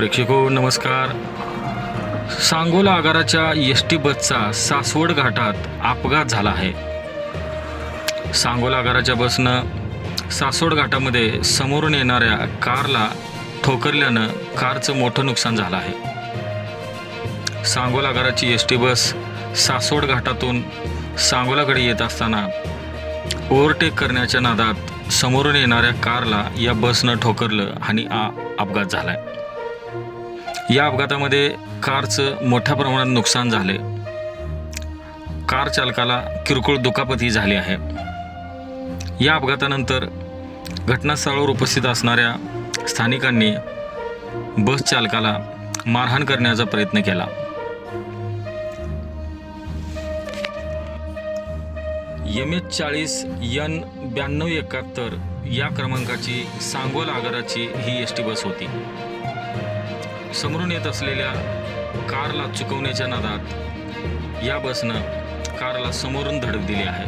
प्रेक्षको नमस्कार. सांगोला आगाराच्या S T बसचा सासवड घाटात अपघात झाला आहे. सांगोला आगाराच्या बसनं सासवड घाटामध्ये समोरून येणाऱ्या कारला ठोकरल्यानं कारचं मोठं नुकसान झालं आहे. सांगोला आगाराची एस टी बस सासवड घाटातून सांगोलाकडे येत असताना ओव्हरटेक करण्याच्या नादात समोरून येणाऱ्या कारला या बसनं ठोकरलं आणि आ अपघात आहे या अपघातामध्ये कारचं मोठ्या प्रमाणात नुकसान झाले कार चालकाला किरकोळ दुखापतही झाली आहे. या अपघातानंतर घटनास्थळावर उपस्थित असणाऱ्या स्थानिकांनी बस चालकाला मारहाण करण्याचा प्रयत्न केला. एम एच चाळीस यन ब्याण्णव एकाहत्तर या क्रमांकाची सांगोल आगाराची ही एस टी बस होती. समोरून येत असलेल्या कारला चुकवण्याच्या नादात या बसनं कारला समोरून धडक दिली आहे.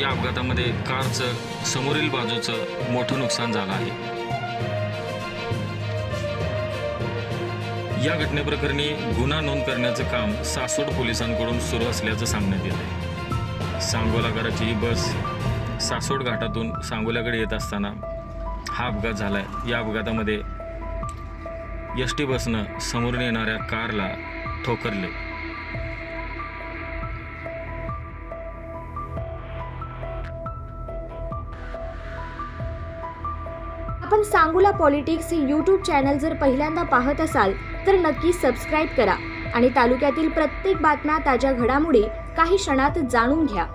या अपघातामध्ये कारचं समोरील बाजूचं मोठं नुकसान झालं आहे. या घटनेप्रकरणी गुन्हा नोंद करण्याचं काम सासवड पोलिसांकडून सुरू असल्याचं सांगण्यात येत आहे सांगोलागराची ही बस सासवड घाटातून सांगोल्याकडे येत असताना हा अपघात झाला आहे या अपघातामध्ये एस टी बसनं समोरून येणाऱ्या कारला ठोकरले. आपण सांगूला पॉलिटिक्स हे यूट्यूब चॅनल जर पहिल्यांदा पाहत असाल तर नक्की सबस्क्राईब करा आणि तालुक्यातील प्रत्येक बातम्या ताज्या घडामोडी काही क्षणात जाणून घ्या.